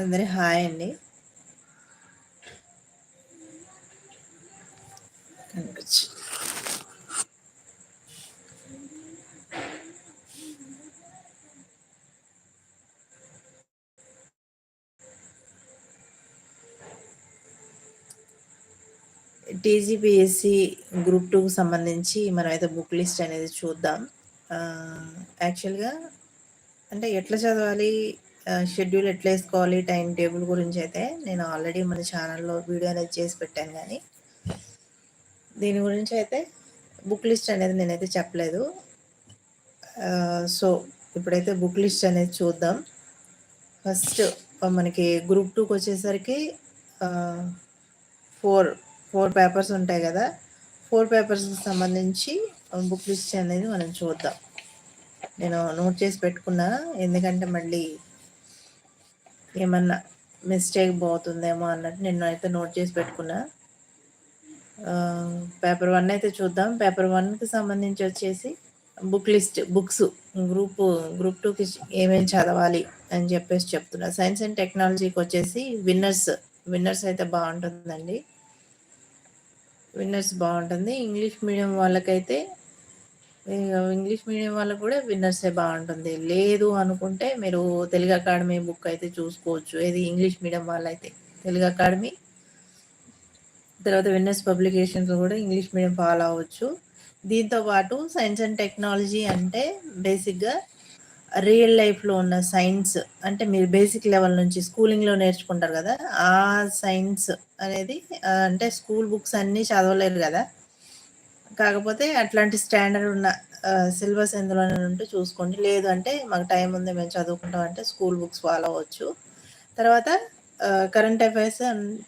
అందరి హాయ్ అండి. కనిపించి. టీజీపీఎస్సి గ్రూప్ టూకి సంబంధించి మనమైతే బుక్ లిస్ట్ అనేది చూద్దాం. యాక్చువల్గా అంటే ఎట్లా చదవాలి? షెడ్యూల్ ఎట్లా వేసుకోవాలి టైం టేబుల్ గురించి అయితే నేను ఆల్రెడీ మన ఛానల్లో వీడియో అనేది చేసి పెట్టాను కానీ. దీని గురించి అయితే బుక్ లిస్ట్ అనేది నేనైతే చెప్పలేదు. సో ఇప్పుడైతే బుక్ లిస్ట్ అనేది చూద్దాం. ఫస్ట్ మనకి గ్రూప్ టూకి వచ్చేసరికి ఫోర్ ఫోర్ పేపర్స్ ఉంటాయి కదా. ఫోర్ పేపర్స్కి సంబంధించి బుక్ లిస్ట్ అనేది మనం చూద్దాం. నేను నోట్ చేసి పెట్టుకున్నా ఎందుకంటే మళ్ళీ ఏమన్నా మిస్టేక్ పోతుందేమో అన్నట్టు నేను అయితే నోట్ చేసి పెట్టుకున్నా. పేపర్ వన్ అయితే చూద్దాం. పేపర్ వన్కి సంబంధించి వచ్చేసి book list books group group టూకి ఏమేమి చదవాలి అని చెప్పేసి చెప్తున్నా. సైన్స్ అండ్ టెక్నాలజీకి వచ్చేసి విన్నర్స్ విన్నర్స్ అయితే బాగుంటుందండి. విన్నర్స్ బాగుంటుంది. ఇంగ్లీష్ మీడియం వాళ్ళకైతే ఇంగ్లీష్ మీడియం వాళ్ళకు కూడా విన్నర్సే బాగుంటుంది. లేదు అనుకుంటే మీరు తెలుగు అకాడమీ బుక్ అయితే చూసుకోవచ్చు. ఇది ఇంగ్లీష్ మీడియం వాళ్ళైతే. తెలుగు అకాడమీ. తర్వాత విన్నర్స్ పబ్లికేషన్స్ కూడా ఇంగ్లీష్ మీడియం ఫాలో అవ్వచ్చు. దీంతో పాటు సైన్స్ అండ్ టెక్నాలజీ అంటే బేసిక్గా రియల్ లైఫ్లో ఉన్న సైన్స్ అంటే మీరు బేసిక్ లెవెల్ నుంచి స్కూలింగ్లో నేర్చుకుంటారు కదా ఆ సైన్స్ అనేది అంటే స్కూల్ బుక్స్ అన్నీ చదవలేరు కదా. కాకపోతే అట్లాంటి స్టాండర్డ్ ఉన్న సిలబస్ ఎందులో ఉంటే చూసుకోండి. లేదు అంటే మాకు టైం ఉంది మేము చదువుకుంటాం అంటే స్కూల్ బుక్స్ ఫాలో అవ్వచ్చు. తర్వాత కరెంట్ అఫైర్స్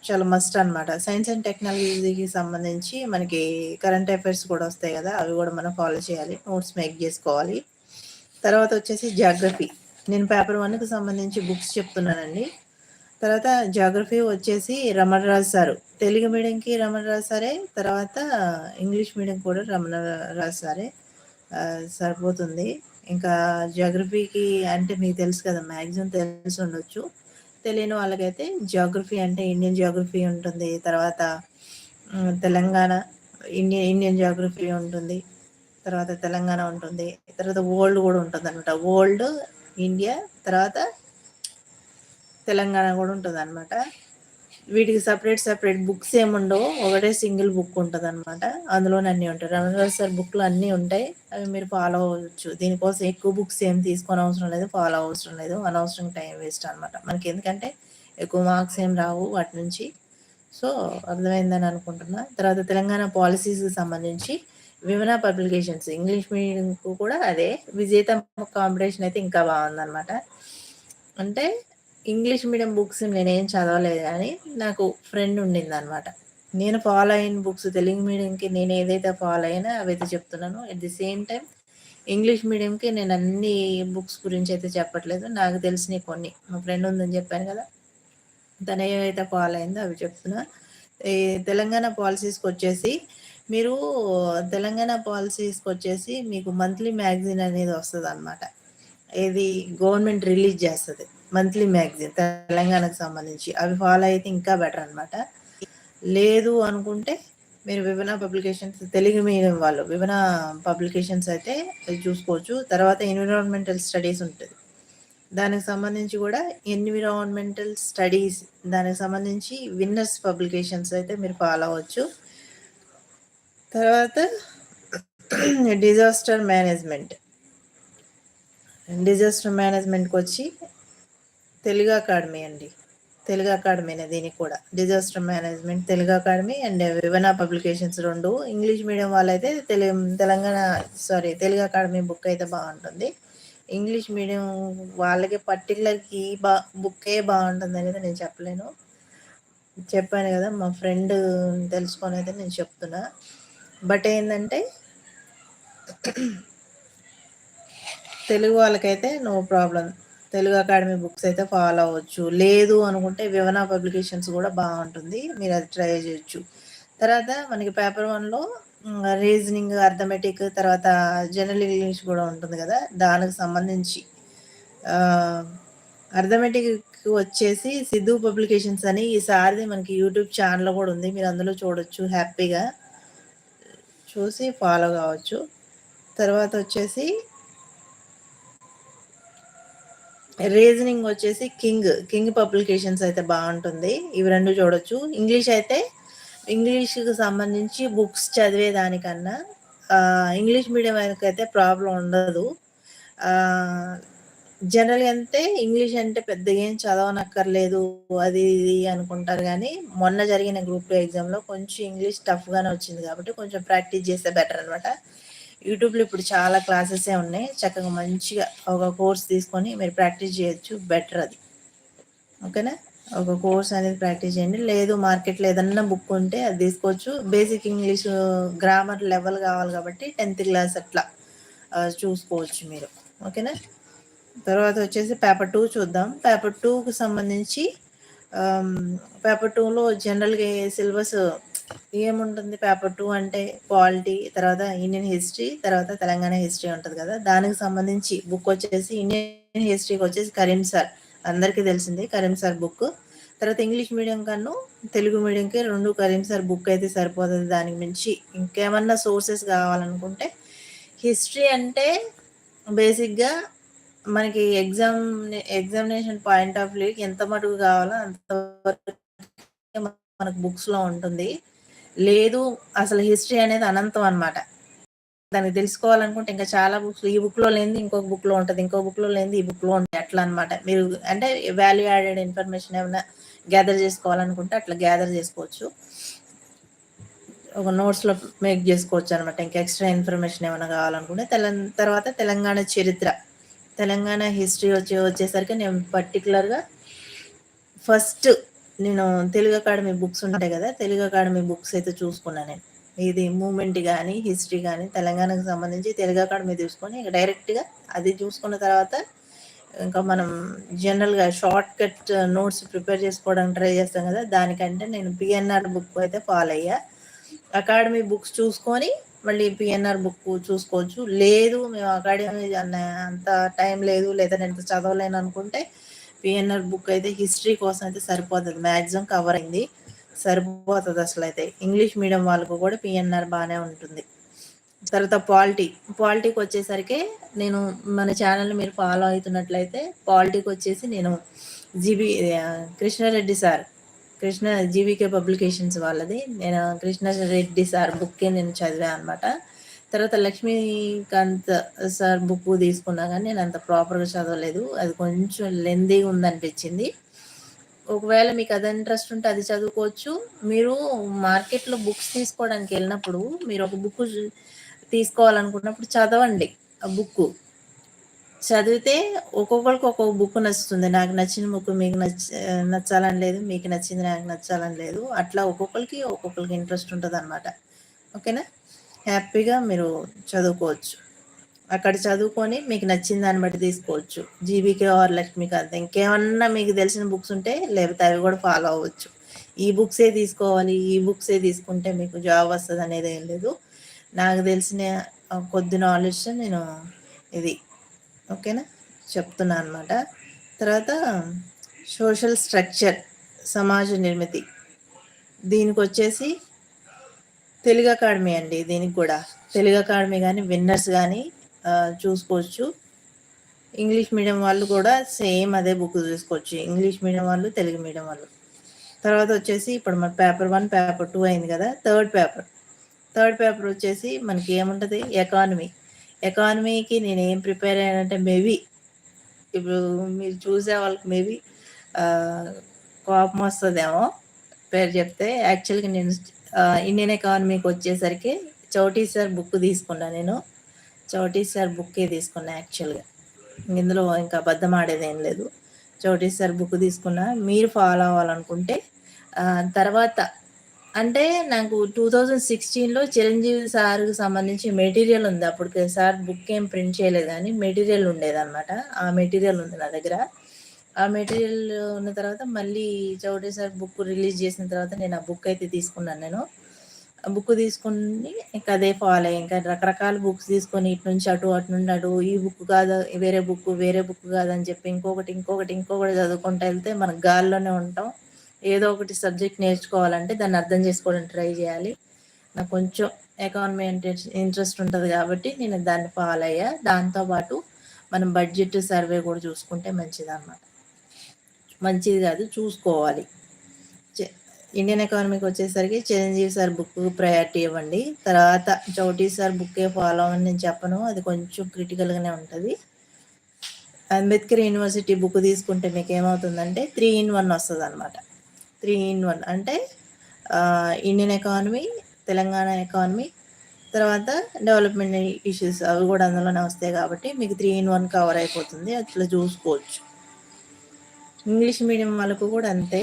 చాలా మస్ట్ అనమాట సైన్స్ అండ్ టెక్నాలజీకి సంబంధించి మనకి కరెంట్ అఫైర్స్ కూడా వస్తాయి కదా అవి కూడా మనం ఫాలో చేయాలి నోట్స్ మేక్ చేసుకోవాలి. తర్వాత వచ్చేసి జాగ్రఫీ నేను పేపర్ వన్కి సంబంధించి బుక్స్ చెప్తున్నానండి. తర్వాత జాగ్రఫీ వచ్చేసి రమణరాజు సారు. తెలుగు మీడియంకి రమణరాజు సారే తర్వాత ఇంగ్లీష్ మీడియం కూడా రమణరాజు సారే సరిపోతుంది. ఇంకా జాగ్రఫీకి అంటే మీకు తెలుసు కదా మ్యాక్సిమం తెలిసి ఉండొచ్చు. తెలియని వాళ్ళకైతే జాగ్రఫీ అంటే ఇండియన్ జాగ్రఫీ ఉంటుంది. తర్వాత తెలంగాణ ఇండియన్ ఇండియన్ జాగ్రఫీ ఉంటుంది. తర్వాత తెలంగాణ ఉంటుంది. తర్వాత ఓల్డ్ కూడా ఉంటుంది అనమాట ఓల్డ్ ఇండియా తర్వాత తెలంగాణ కూడా ఉంటుంది అనమాట వీటికి సపరేట్ సపరేట్ బుక్స్ ఏముండవు. ఒకటే సింగిల్ బుక్ ఉంటుంది అనమాట అందులోనే అన్నీ ఉంటాయి. రమేష్ సార్ బుక్లు అన్నీ ఉంటాయి. అవి మీరు ఫాలో అవ్వచ్చు. దీనికోసం ఎక్కువ బుక్స్ ఏం తీసుకొని అవసరం లేదు. ఫాలో అవసరం లేదు. అనవసరం టైం వేస్ట్ అనమాట మనకి ఎందుకంటే ఎక్కువ మార్క్స్ ఏం రావు వాటి నుంచి. సో అర్థమైందని అనుకుంటున్నా. తర్వాత తెలంగాణ పాలసీస్కి సంబంధించి విమన పబ్లికేషన్స్ ఇంగ్లీష్ మీడియంకు కూడా అదే. విజేత కాంపిటీషన్ అయితే ఇంకా బాగుందన్నమాట. అంటే ఇంగ్లీష్ మీడియం బుక్స్ నేనేం చదవలేదు కానీ నాకు ఫ్రెండ్ ఉండింది అనమాట నేను ఫాలో అయిన బుక్స్ తెలుగు మీడియంకి నేను ఏదైతే ఫాలో అయినా అవైతే చెప్తున్నాను at the same time English మీడియంకి నేను అన్ని బుక్స్ గురించి అయితే చెప్పట్లేదు. నాకు తెలిసినవి కొన్ని. మా ఫ్రెండ్ ఉందని చెప్పాను కదా తను ఏవైతే ఫాలో అయిందో అవి చెప్తున్నా. ఈ తెలంగాణ పాలసీస్కి వచ్చేసి మీరు తెలంగాణ పాలసీస్కి వచ్చేసి మీకు మంత్లీ మ్యాగజైన్ అనేది వస్తుంది అనమాట ఇది గవర్నమెంట్ రిలీజ్ చేస్తుంది. మంత్లీ మ్యాగజైన్ తెలంగాణకు సంబంధించి. అవి ఫాలో అయితే ఇంకా బెటర్ అనమాట లేదు అనుకుంటే మీరు విభిన్న పబ్లికేషన్స్ తెలుగు మీడియం వాళ్ళు విభిన్న పబ్లికేషన్స్ అయితే చూసుకోవచ్చు. తర్వాత ఎన్విరాన్మెంటల్ స్టడీస్ ఉంటుంది. దానికి సంబంధించి కూడా ఎన్విరాన్మెంటల్ స్టడీస్ దానికి సంబంధించి విన్నర్స్ పబ్లికేషన్స్ అయితే మీరు ఫాలో అవ్వచ్చు. తర్వాత డిజాస్టర్ మేనేజ్మెంట్. డిజాస్టర్ మేనేజ్మెంట్కి వచ్చి తెలుగు అకాడమీ అండి. తెలుగు అకాడమీనే దీనికి కూడా. Disaster management Telugu academy and వివనా publications రెండు. ఇంగ్లీష్ మీడియం వాళ్ళైతే Telugu Telangana sorry Telugu academy book అయితే బాగుంటుంది. ఇంగ్లీష్ మీడియం వాళ్ళకి పర్టికులర్కి ఈ బా బుక్కే బాగుంటుంది అనేది నేను చెప్పలేను. చెప్పాను కదా మా ఫ్రెండ్ తెలుసుకొని అయితే నేను చెప్తున్నా. బట్ ఏంటంటే తెలుగు వాళ్ళకైతే no problem Telugu academy books అయితే ఫాలో అవ్వచ్చు. లేదు అనుకుంటే వివనా పబ్లికేషన్స్ కూడా బాగుంటుంది. మీరు అది ట్రై చేయొచ్చు. తర్వాత మనకి పేపర్ వన్లో రీజనింగ్ అర్థమెటిక్ తర్వాత జనరల్ ఇంగ్లీష్ కూడా ఉంటుంది కదా. దానికి సంబంధించి అర్థమెటిక్ వచ్చేసి సిద్ధు పబ్లికేషన్స్ అని ఈసారిది మనకి యూట్యూబ్ ఛానల్ కూడా ఉంది. మీరు అందులో చూడొచ్చు. హ్యాపీగా చూసి ఫాలో కావచ్చు. తర్వాత వచ్చేసి రీజనింగ్ వచ్చేసి కింగ్ కింగ్ పబ్లికేషన్స్ అయితే బాగుంటుంది. ఇవి రెండు చూడొచ్చు. ఇంగ్లీష్ అయితే ఇంగ్లీష్కి సంబంధించి బుక్స్ చదివేదానికన్నా ఇంగ్లీష్ మీడియం అయితే ప్రాబ్లం ఉండదు. జనరల్గా అంటే ఇంగ్లీష్ అంటే పెద్దగా ఏం చదవనక్కర్లేదు అది ఇది అనుకుంటారు కానీ మొన్న జరిగిన గ్రూప్ టూ ఎగ్జామ్లో కొంచెం ఇంగ్లీష్ టఫ్గానే వచ్చింది కాబట్టి కొంచెం ప్రాక్టీస్ చేస్తే బెటర్ అనమాట యూట్యూబ్లో ఇప్పుడు చాలా క్లాసెసే ఉన్నాయి. చక్కగా మంచిగా ఒక కోర్స్ తీసుకొని మీరు ప్రాక్టీస్ చేయొచ్చు బెటర్ అది. ఓకేనా? ఒక కోర్స్ అనేది ప్రాక్టీస్ చేయండి. లేదు మార్కెట్లో ఏదన్నా బుక్ ఉంటే అది తీసుకోవచ్చు. బేసిక్ ఇంగ్లీష్ గ్రామర్ లెవెల్ కావాలి కాబట్టి టెన్త్ క్లాస్ అట్లా చూసుకోవచ్చు మీరు. ఓకేనా? తర్వాత వచ్చేసి పేపర్ టూ చూద్దాం. పేపర్ టూకి సంబంధించి పేపర్ టూలో జనరల్గా సిలబస్ ఏముంటుంది? పేపర్ టూ అంటే పాలిటీ తర్వాత ఇండియన్ హిస్టరీ తర్వాత తెలంగాణ హిస్టరీ ఉంటుంది కదా? దానికి సంబంధించి బుక్ వచ్చేసి ఇండియన్ హిస్టరీకి వచ్చేసి కరీం సార్. అందరికీ తెలిసింది కరీం సార్ బుక్. తర్వాత ఇంగ్లీష్ మీడియం కన్నా తెలుగు మీడియంకి రెండు కరీం సార్ బుక్ అయితే సరిపోతుంది. దానికి మించి ఇంకేమన్నా సోర్సెస్ కావాలనుకుంటే హిస్టరీ అంటే బేసిక్గా మనకి ఎగ్జామ్ ఎగ్జామినేషన్ పాయింట్ ఆఫ్ వ్యూకి ఎంత మటుకు కావాలో అంత మనకు బుక్స్లో ఉంటుంది. లేదు అసలు హిస్టరీ అనేది అనంతం అనమాట దాన్ని తెలుసుకోవాలనుకుంటే ఇంకా చాలా బుక్స్ ఈ బుక్లో లేనిది ఇంకొక బుక్లో ఉంటుంది ఇంకో బుక్లో లేనిది ఈ బుక్లో ఉంటుంది అట్లా అనమాట మీరు అంటే వాల్యూ యాడెడ్ ఇన్ఫర్మేషన్ ఏమైనా గ్యాదర్ చేసుకోవాలనుకుంటే అట్లా గ్యాదర్ చేసుకోవచ్చు. ఒక నోట్స్లో మేక్ చేసుకోవచ్చు అనమాట ఇంకా ఎక్స్ట్రా ఇన్ఫర్మేషన్ ఏమైనా కావాలనుకుంటే తెలంగాణ తర్వాత తెలంగాణ చరిత్ర. తెలంగాణ హిస్టరీ వచ్చి వచ్చేసరికి నేను పర్టికులర్గా ఫస్ట్ నేను తెలుగు అకాడమీ బుక్స్ ఉంటాయి కదా తెలుగు అకాడమీ బుక్స్ అయితే చూసుకున్నాను నేను. ఇది మూమెంట్ కానీ హిస్టరీ కానీ తెలంగాణకు సంబంధించి తెలుగు అకాడమీ తీసుకొని ఇక డైరెక్ట్గా అది చూసుకున్న తర్వాత ఇంకా మనం జనరల్గా షార్ట్ కట్ నోట్స్ ప్రిపేర్ చేసుకోవడానికి ట్రై చేస్తాం కదా దానికంటే నేను పిఎన్ఆర్ బుక్ అయితే ఫాలో అయ్యా. అకాడమీ బుక్స్ చూసుకొని మళ్ళీ పిఎన్ఆర్ బుక్ చూసుకోవచ్చు. లేదు మేము అకాడమీ అంత టైం లేదు లేదా నేను చదవలేను అనుకుంటే పిఎన్ఆర్ బుక్ అయితే హిస్టరీ కోసం అయితే సరిపోతుంది. మ్యాక్సిమం కవర్ అయింది. సరిపోతుంది అసలు అయితే ఇంగ్లీష్ మీడియం వాళ్ళకు కూడా పిఎన్ఆర్ బాగానే ఉంటుంది. తర్వాత పాలిటీ పాలిటీకి వచ్చేసరికి నేను మన ఛానల్ మీరు ఫాలో అవుతున్నట్లయితే పాలిటీకి వచ్చేసి నేను GB Krishnareddy sir Krishna GVK publications వాళ్ళది. నేను కృష్ణ రెడ్డి సార్ బుక్కే నేను చదివాను అనమాట తర్వాత లక్ష్మీకాంత్ సార్ బుక్ తీసుకున్నా కానీ నేను అంత ప్రాపర్గా చదవలేదు. అది కొంచెం లెందీగా ఉందనిపించింది. ఒకవేళ మీకు అది ఇంట్రెస్ట్ ఉంటే అది చదువుకోవచ్చు. మీరు మార్కెట్లో బుక్స్ తీసుకోవడానికి వెళ్ళినప్పుడు మీరు ఒక బుక్ తీసుకోవాలనుకున్నప్పుడు చదవండి ఆ బుక్ చదివితే ఒక్కొక్కరికి ఒక్కొక్క బుక్ నచ్చుతుంది. నాకు నచ్చిన బుక్ మీకు నచ్చ నచ్చాలని లేదు మీకు నచ్చింది నాకు నచ్చాలని లేదు. అట్లా ఒక్కొక్కరికి ఒక్కొక్కరికి ఇంట్రెస్ట్ ఉంటుంది అనమాట ఓకేనా? హ్యాపీగా మీరు చదువుకోవచ్చు. అక్కడ చదువుకొని మీకు నచ్చిన దాన్ని బట్టి తీసుకోవచ్చు. జీబీకే ఆర్ లక్ష్మీకాంత్ ఇంకేమన్నా మీకు తెలిసిన బుక్స్ ఉంటే లేకపోతే అవి కూడా ఫాలో అవ్వచ్చు. ఈ బుక్సే తీసుకోవాలి ఈ బుక్సే తీసుకుంటే మీకు జాబ్ వస్తుంది అనేది ఏం లేదు. నాకు తెలిసిన కొద్ది నాలెడ్జ్ నేను ఇది ఓకేనా? చెప్తున్నా అనమాట తర్వాత సోషల్ స్ట్రక్చర్ సమాజ నిర్మితి. దీనికి వచ్చేసి తెలుగు అకాడమీ అండి దీనికి కూడా. తెలుగు అకాడమీ కానీ విన్నర్స్ కానీ చూసుకోవచ్చు. ఇంగ్లీష్ మీడియం వాళ్ళు కూడా సేమ్ అదే బుక్ చూసుకోవచ్చు ఇంగ్లీష్ మీడియం వాళ్ళు తెలుగు మీడియం వాళ్ళు. తర్వాత వచ్చేసి ఇప్పుడు మన పేపర్ వన్ పేపర్ టూ అయింది కదా థర్డ్ పేపర్. థర్డ్ పేపర్ వచ్చేసి మనకి ఏముంటుంది? ఎకానమీ ఎకానమీకి నేను ఏం ప్రిపేర్ అయ్యానంటే మేబీ ఇప్పుడు మీరు చూసే వాళ్ళకి మేబీ కోపం వస్తుందేమో పేరు చెప్తే. యాక్చువల్గా నేను ఇండియన్ ఎకానమీకి వచ్చేసరికి చౌటీ సార్ బుక్ తీసుకున్నా నేను. చౌటీ సార్ బుక్కే తీసుకున్నా యాక్చువల్గా ఇందులో ఇంకా అబద్ధం ఆడేది ఏం లేదు. చౌటీ సార్ బుక్ తీసుకున్నా. మీరు ఫాలో అవ్వాలనుకుంటే తర్వాత అంటే నాకు టూ థౌజండ్ సిక్స్టీన్లో చిరంజీవి సార్కి సంబంధించి మెటీరియల్ ఉంది. అప్పుడు సార్ బుక్ ఏం ప్రింట్ చేయలేదు కానీ మెటీరియల్ ఉండేదన్నమాట. ఆ మెటీరియల్ ఉంది నా దగ్గర. ఆ మెటీరియల్ ఉన్న తర్వాత మళ్ళీ చౌటే సార్ బుక్ రిలీజ్ చేసిన తర్వాత నేను ఆ బుక్ అయితే తీసుకున్నాను నేను. బుక్ తీసుకుని ఇంకా అదే ఫాలో అయ్యి. ఇంకా రకరకాల బుక్స్ తీసుకొని ఇటు నుంచి అటు అటు నుండి అటు ఈ బుక్ కాదు వేరే బుక్ వేరే బుక్ కాదని చెప్పి ఇంకొకటి ఇంకొకటి ఇంకొకటి చదువుకుంటూ వెళ్తే మనం గాల్లోనే ఉంటాం. ఏదో ఒకటి సబ్జెక్ట్ నేర్చుకోవాలంటే దాన్ని అర్థం చేసుకోవడానికి ట్రై చేయాలి. నాకు కొంచెం ఎకానమీ అంటే ఇంట్రెస్ట్ ఉంటుంది కాబట్టి నేను దాన్ని ఫాలో అయ్యా. దాంతోపాటు మనం బడ్జెట్ సర్వే కూడా చూసుకుంటే మంచిది అన్నమాట మంచిది కాదు చూసుకోవాలి. ఇండియన్ ఎకానమీకి వచ్చేసరికి చిరంజీవి సార్ బుక్ ప్రయారిటీ ఇవ్వండి. తర్వాత చౌటీ సార్ బుక్కే ఫాలో అని నేను చెప్పను అది కొంచెం క్రిటికల్గానే ఉంటుంది. అంబేద్కర్ యూనివర్సిటీ బుక్ తీసుకుంటే మీకు ఏమవుతుందంటే త్రీ ఇన్ వన్ వస్తుంది అనమాట త్రీ ఇన్ వన్. అంటే ఇండియన్ ఎకానమీ తెలంగాణ ఎకానమీ తర్వాత డెవలప్మెంట్ ఇష్యూస్ అవి కూడా అందులోనే వస్తాయి కాబట్టి మీకు త్రీ ఇన్ వన్ కవర్ అయిపోతుంది. అట్లా చూసుకోవచ్చు. ఇంగ్లీష్ మీడియం వాళ్ళకు కూడా అంతే.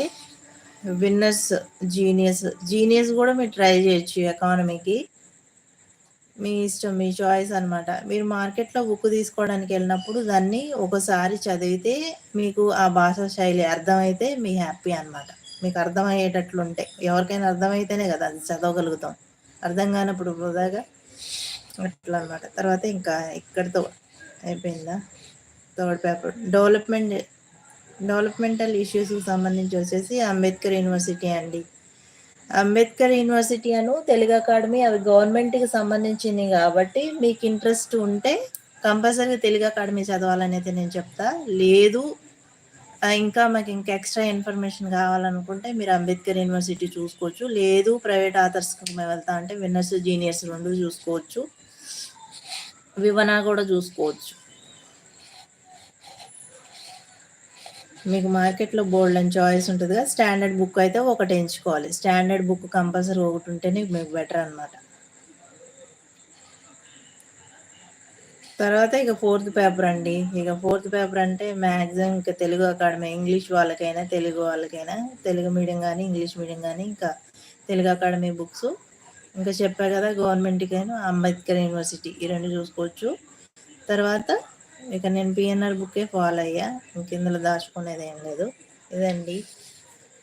విన్నర్స్ జీనియస్ జీనియస్ కూడా మీరు ట్రై చేయొచ్చు ఎకానమీకి మీ ఇష్టం మీ చాయిస్ అనమాట మీరు మార్కెట్లో బుక్ తీసుకోవడానికి వెళ్ళినప్పుడు దాన్ని ఒకసారి చదివితే మీకు ఆ భాషా శైలి అర్థమైతే మీ హ్యాపీ అనమాట మీకు అర్థమయ్యేటట్లు ఎవరికైనా అర్థమైతేనే కదా అది చదవగలుగుతాం. అర్థం కానప్పుడు వృధాగా అట్లా అనమాట తర్వాత ఇంకా ఇక్కడితో అయిపోయిందా? Third paper. డెవలప్మెంట్ డెవలప్మెంటల్ ఇష్యూస్కి సంబంధించి వచ్చేసి అంబేద్కర్ యూనివర్సిటీ అండి. అంబేద్కర్ యూనివర్సిటీ అను తెలుగు అకాడమీ అవి గవర్నమెంట్కి సంబంధించింది కాబట్టి మీకు ఇంట్రెస్ట్ ఉంటే కంపల్సరీగా తెలుగు అకాడమీ చదవాలనేది నేను చెప్తా. లేదు ఇంకా మాకు ఇంకా ఎక్స్ట్రా ఇన్ఫర్మేషన్ కావాలనుకుంటే మీరు అంబేద్కర్ యూనివర్సిటీ చూసుకోవచ్చు. లేదు ప్రైవేట్ ఆథర్స్కి వెళ్తా అంటే విన్నర్స్ జీనియర్స్ రెండు చూసుకోవచ్చు. వివనా కూడా చూసుకోవచ్చు. మీకు మార్కెట్లో బోల్డ్ అండ్ చాయిస్ ఉంటుంది కదా స్టాండర్డ్ బుక్ అయితే ఒకటి ఎంచుకోవాలి. స్టాండర్డ్ బుక్ కంపల్సరీ ఒకటి ఉంటేనే మీకు బెటర్ అనమాట తర్వాత ఇక ఫోర్త్ పేపర్ అండి. ఇక ఫోర్త్ పేపర్ అంటే మ్యాక్సిమం ఇంకా తెలుగు అకాడమీ ఇంగ్లీష్ వాళ్ళకైనా తెలుగు వాళ్ళకైనా తెలుగు మీడియం కానీ ఇంగ్లీష్ మీడియం కానీ ఇంకా తెలుగు అకాడమీ బుక్స్ ఇంకా చెప్పా కదా గవర్నమెంట్కైనా అంబేద్కర్ యూనివర్సిటీ ఈ రెండు చూసుకోవచ్చు. తర్వాత ఇక నేను పిఎన్ఆర్ బుక్కే ఫాలో అయ్యా. ఇంక ఇందులో దాచుకునేది ఏం లేదు. ఇదండి.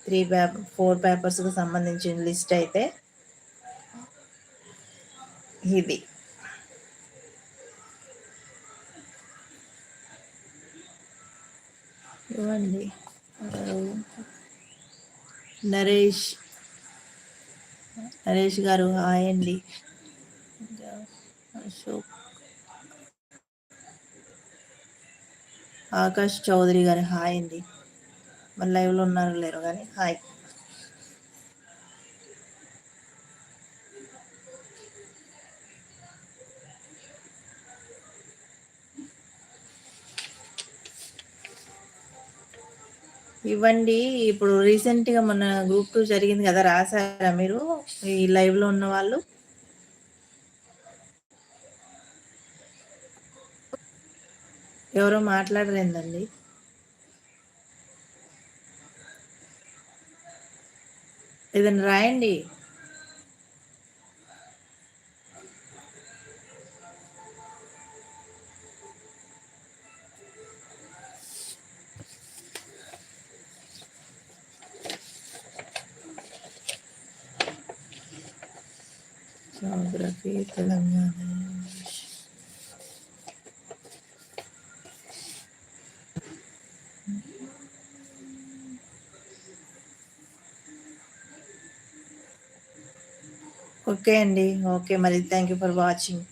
త్రీ పేపర్ ఫోర్ పేపర్స్కి సంబంధించిన లిస్ట్ అయితే. ఇది. ఇవ్వండి. నరేష్ నరేష్ గారు హాయ్ అండి. అశోక్ ఆకాష్ చౌదరి గారు హాయ్ అండి. మన లైవ్లో ఉన్నారు లేరు కానీ హాయ్. ఇవ్వండి. ఇప్పుడు రీసెంట్గా మన గ్రూప్ టూ జరిగింది కదా రాసారా మీరు? ఈ లైవ్లో ఉన్న వాళ్ళు? ఎవరో మాట్లాడరేందండి? ఏదైనా రాయండి. జోగ్రఫీ తెలంగాణ ఓకే అండి ఓకే మరి థ్యాంక్ యూ ఫర్ వాచింగ్